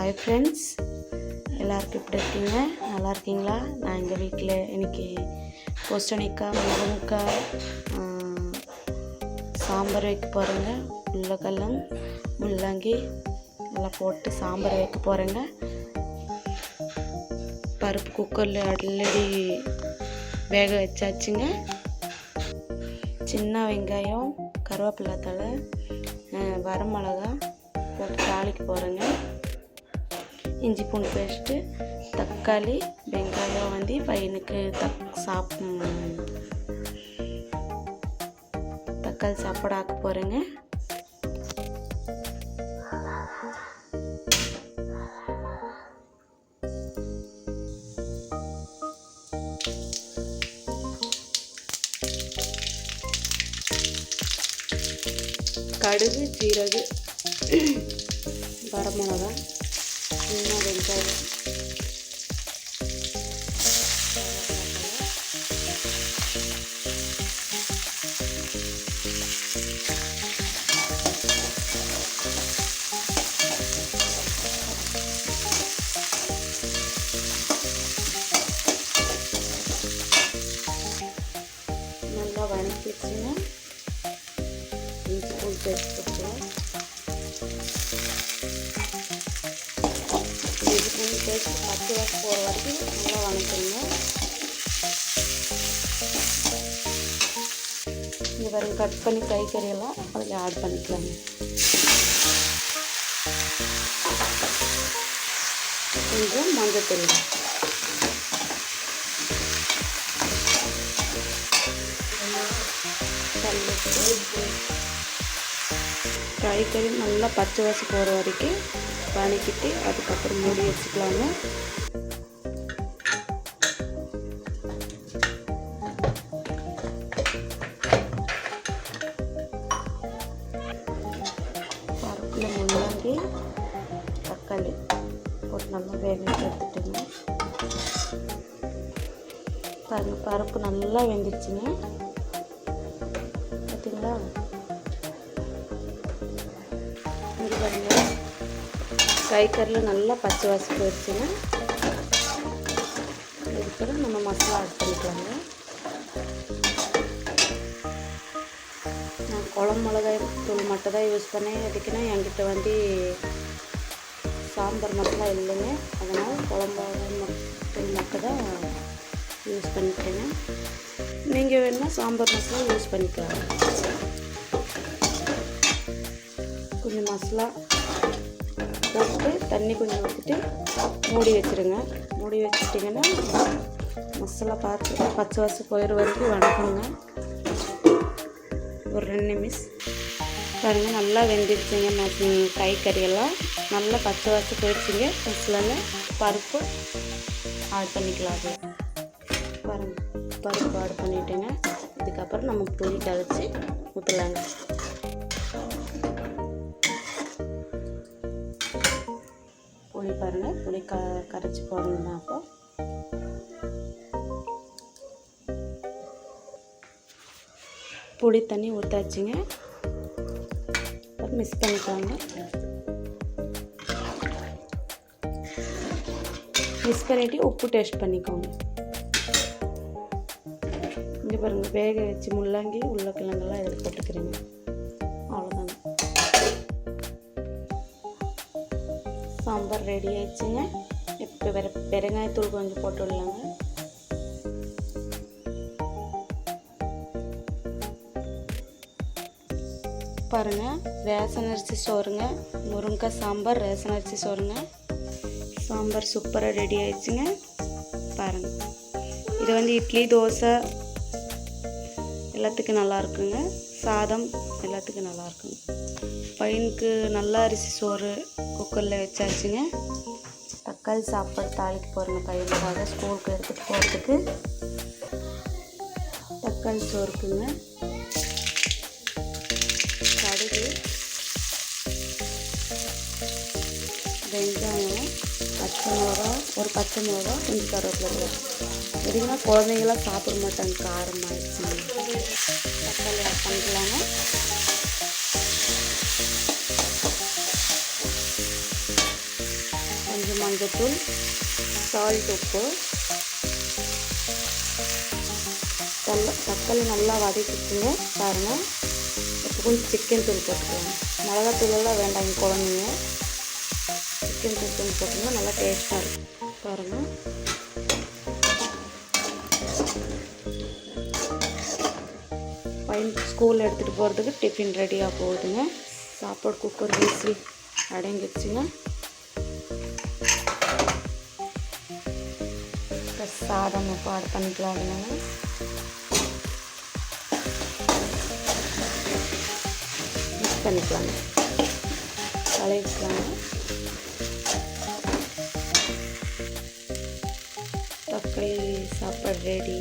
Hi friends எல்லாருக்கும் இப்படி இருக்கீங்க? நல்லா இருக்கீங்களா? நான் எங்கள் வீட்டில் இன்றைக்கி பூசணிக்காய் முருங்கைக்காய் சாம்பார் வைக்க போகிறேங்க முள்ளக்கல்லம் முள்ளங்கி எல்லாம் போட்டு சாம்பார் வைக்க போகிறேங்க பருப்பு குக்கரில் ஆல்ரெடி வேக வச்சாச்சுங்க. சின்ன வெங்காயம் கருவேப்பிலை தழை வரமிளகா போட்டு தாளிக்க போகிறேங்க இஞ்சி பூண்டு பேஸ்ட்டு தக்காளி வெங்காயம் வந்து பையனுக்கு தக் சாப் தக்காளி சாப்பாடு ஆக்க போகிறேங்க கடுகு சீரகு வரமிளகா சின்ன வெங்காயம் நல்லா வதக்கிடுச்சுங்க இஞ்சி பூண்டு பேஸ்ட் போட்டுக்கலாம் பேஸ்ட் பத்து வாசம் போகிற வரைக்கும் நல்லா வதக்கிடுங்க இந்த பாருங்க கட் பண்ணி காய்கறியெல்லாம் அதில் ஆட் பண்ணிக்கலாங்க கொஞ்சம் மஞ்சத்தூள் காய்கறி நல்லா பச்சை வாசம் போகிற வரைக்கும் வதக்கிட்டு அதுக்கப்புறம் மூடி வச்சுக்கலாங்க. பருப்பில் முள்ளங்கி தக்காளி போட்டு நல்லா வேக எடுத்துட்டுங்க. பாருங்க பருப்பு நல்லா வெந்துருச்சுங்க. பார்த்தீங்களா இங்கே பாருங்கள் காய்கறியில் நல்லா பச்சை வாசி போயிடுச்சுன்னா இதுக்கு நம்ம மசாலா ஆட் பண்ணிக்கலாங்க. நான் குழம்பு மிளகாய் தூள் மட்டும் தான் யூஸ் பண்ணேன். எதுக்குன்னா என்கிட்ட வந்து சாம்பார் மசாலா இல்லைங்க. அதனால் குழம்பு மிளகாய் தூள் மட்டும் தான் யூஸ் பண்ணிக்கிறேங்க. நீங்கள் வேணால் சாம்பார் மசாலா யூஸ் பண்ணிக்கலாம். கொஞ்சம் மசாலா போட்டு தண்ணி கொஞ்சம் ஊற்றிட்டு மூடி வச்சுருங்க. மூடி வச்சுட்டிங்கன்னா மசாலா பார்த்து பச்சை வாசம் போயிடுற வரைக்கும் வணக்கங்க. ஒரு ரெண்டு நிமிஷம். பாருங்கள் நல்லா வெந்துருச்சுங்க. மச காய்கறியெல்லாம் நல்லா பச்சை வாசம் போயிடுச்சுங்க. மசாலால பருப்பு ஆட் பண்ணிக்கலாம் அது. பாருங்கள் பருப்பு ஆட் பண்ணிட்டேங்க. இதுக்கப்புறம் நம்ம புளி கழிச்சு ஊற்றலாங்க புளி பாருங்கள் புளி க கரைச்சி போடணும்னா அப்போ. புளி தண்ணி ஊற்றாச்சுங்க மிக்ஸ் பண்ணிக்கோங்க மிக்ஸ் பண்ணிவிட்டு உப்பு டேஸ்ட் பண்ணிக்கோங்க. இங்கே பாருங்கள் வேக வச்சு முள்ளங்கி உருளைக்கிழங்கெல்லாம் இதில் போட்டுக்கிறேங்க. சாம்பார் ரெடி ஆயிடுச்சுங்க. இப்போ வெற பெருங்காயத்தூள் கொஞ்சம் போட்டு விடலாங்க. பாருங்கள் ரேசன் அரிசி சோறுங்க. முருங்கைக்காய் சாம்பார் ரேஷன் அரிசி சோறுங்க. சாம்பார் சூப்பராக ரெடி ஆயிடுச்சுங்க. பாருங்கள் இது வந்து இட்லி தோசை. எல்லாத்துக்கும் நல்லா இருக்குங்க. சாதம் எல்லாத்துக்கும் நல்லாயிருக்கும். பையனுக்கு நல்ல அரிசி சோறு குக்கரில் வச்சாச்சுங்க. தக்காளி சாப்பாடு தாளிக்க போகிறேங்க பையனுக்காக. ஸ்கூலுக்கு எடுத்துகிட்டு போகிறதுக்கு தக்காளி சோறுக்குங்க. கடுகு வெங்காயம் பச்சை மிளகா ஒரு பச்சை மிளகா கொஞ்சம் கருவேப்பிலை. எதுக்குன்னா குழந்தைங்களாம் சாப்பிட மாட்டாங்க காரமாகிடுச்சு தக்காளி ஆட் பண்ணிக்கலாங்க. கொஞ்சம் மஞ்சத்தூள் சால்ட் உப்பு. தள்ள தக்காளி நல்லா வதக்கிச்சுங்க பாருங்கள் இப்போ கொஞ்சம் சிக்கன் தூள் போட்டுக்கோங்க. மிளகாத்தூளெல்லாம் வேண்டாம் வேண்டாங்க குழந்தைங்க. சிக்கன் தூள் கொஞ்சம் போட்டிங்கன்னா நல்லா டேஸ்ட்டாக இருக்கும். பாருங்கள் டைம் ஸ்கூல் எடுத்துகிட்டு போகிறதுக்கு டிஃபின் ரெடியாக போகுதுங்க. சாப்பாடு குக்கர் வீசி அடங்கிடுச்சுங்க. சாதம் இப்போ ஆட் பண்ணிக்கலாங்க. மிக்ஸ் பண்ணிக்கலாங்க. கலக்கிக்கலாங்க தக்காளி சாப்பாடு ரெடி